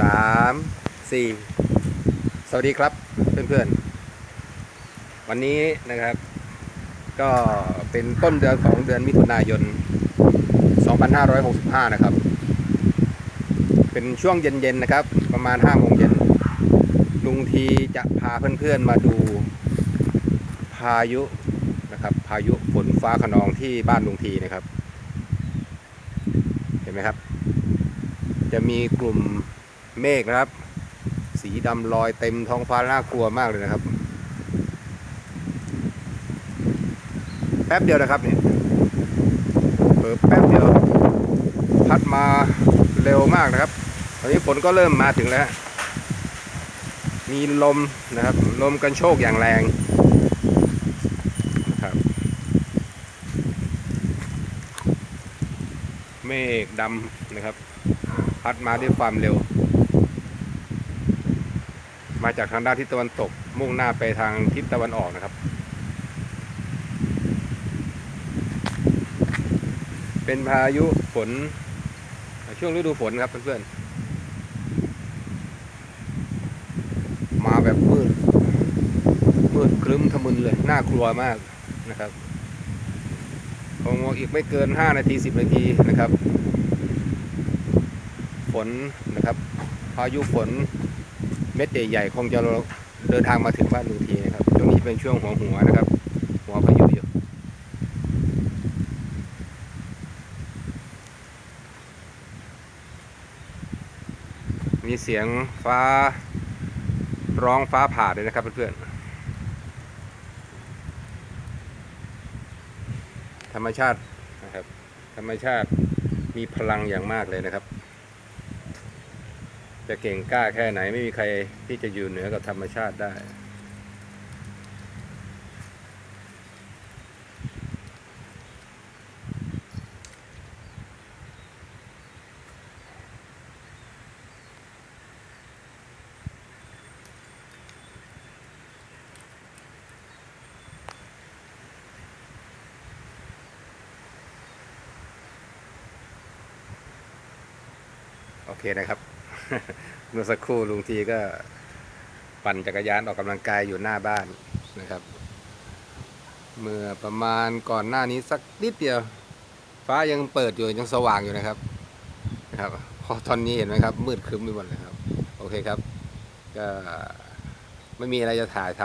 สามสี่สวัสดีครับเพื่อนๆ วันนี้นะครับ ก็เป็นต้นเดือนของเดือนมิถุนายน 2565 นะครับ เป็นช่วงเย็นๆนะครับ ประมาณ5โมงเย็นลุงทีจะพาเพื่อนๆมาดูพายุนะครับ พายุฝนฟ้าขนองที่บ้านลุงทีนะครับ เห็นไหมครับ จะมีกลุ่ม เมฆนะครับ สีดำลอยเต็มท้องฟ้าน่ากลัวมากเลยนะครับ แป๊บเดียวนะครับเนี่ยเปิดแป๊บเดียว พัดมาเร็วมากนะครับ ตอนนี้ฝนก็เริ่มมาถึงแล้ว มีลมนะครับ ลมกันโชกอย่างแรงนะครับเมฆดำนะครับ พัดมาด้วยความเร็ว มาจากทางด้านทิศตะวันตก มุ่งหน้าไปทางทิศตะวันออกนะครับ เป็นพายุฝน ช่วงฤดูฝนครับเพื่อนๆ มาแบบมืด มืดครึ้มทะมึนเลย น่ากลัวมากนะครับคงอีกไม่เกิน 5 นาที 10 นาทีนะครับ ฝนนะครับ พายุฝน เม็ดใหญ่ๆคงจะเดินทางมาถึงบ้านลุงทีนะครับช่วงนี้เป็นช่วงหัวหัวนะครับ หัวพายุอยู่มีเสียงฟ้าร้องฟ้าผ่าด้วยนะครับเพื่อนๆธรรมชาตินะครับ ธรรมชาติมีพลังอย่างมากเลยนะครับ จะเก่งกล้าแค่ไหนไม่มีใครที่จะอยู่เหนือกับธรรมชาติได้ โอเคนะครับ เมื่อสักครู่ลุงทีก็ปั่นจักรยานออกกำลังกายอยู่หน้าบ้านนะครับ เมื่อประมาณก่อนหน้านี้สักนิดเดียว ฟ้ายังเปิดอยู่ยังสว่างอยู่นะครับนะครับพอตอนนี้เห็นไหมครับ มืดครึ้มไปหมดเลยครับ โอเคครับ ก็ไม่มีอะไรจะถ่ายท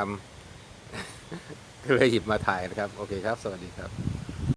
ำก็เลยหยิบมาถ่ายนะครับ โอเคครับ สวัสดีครับ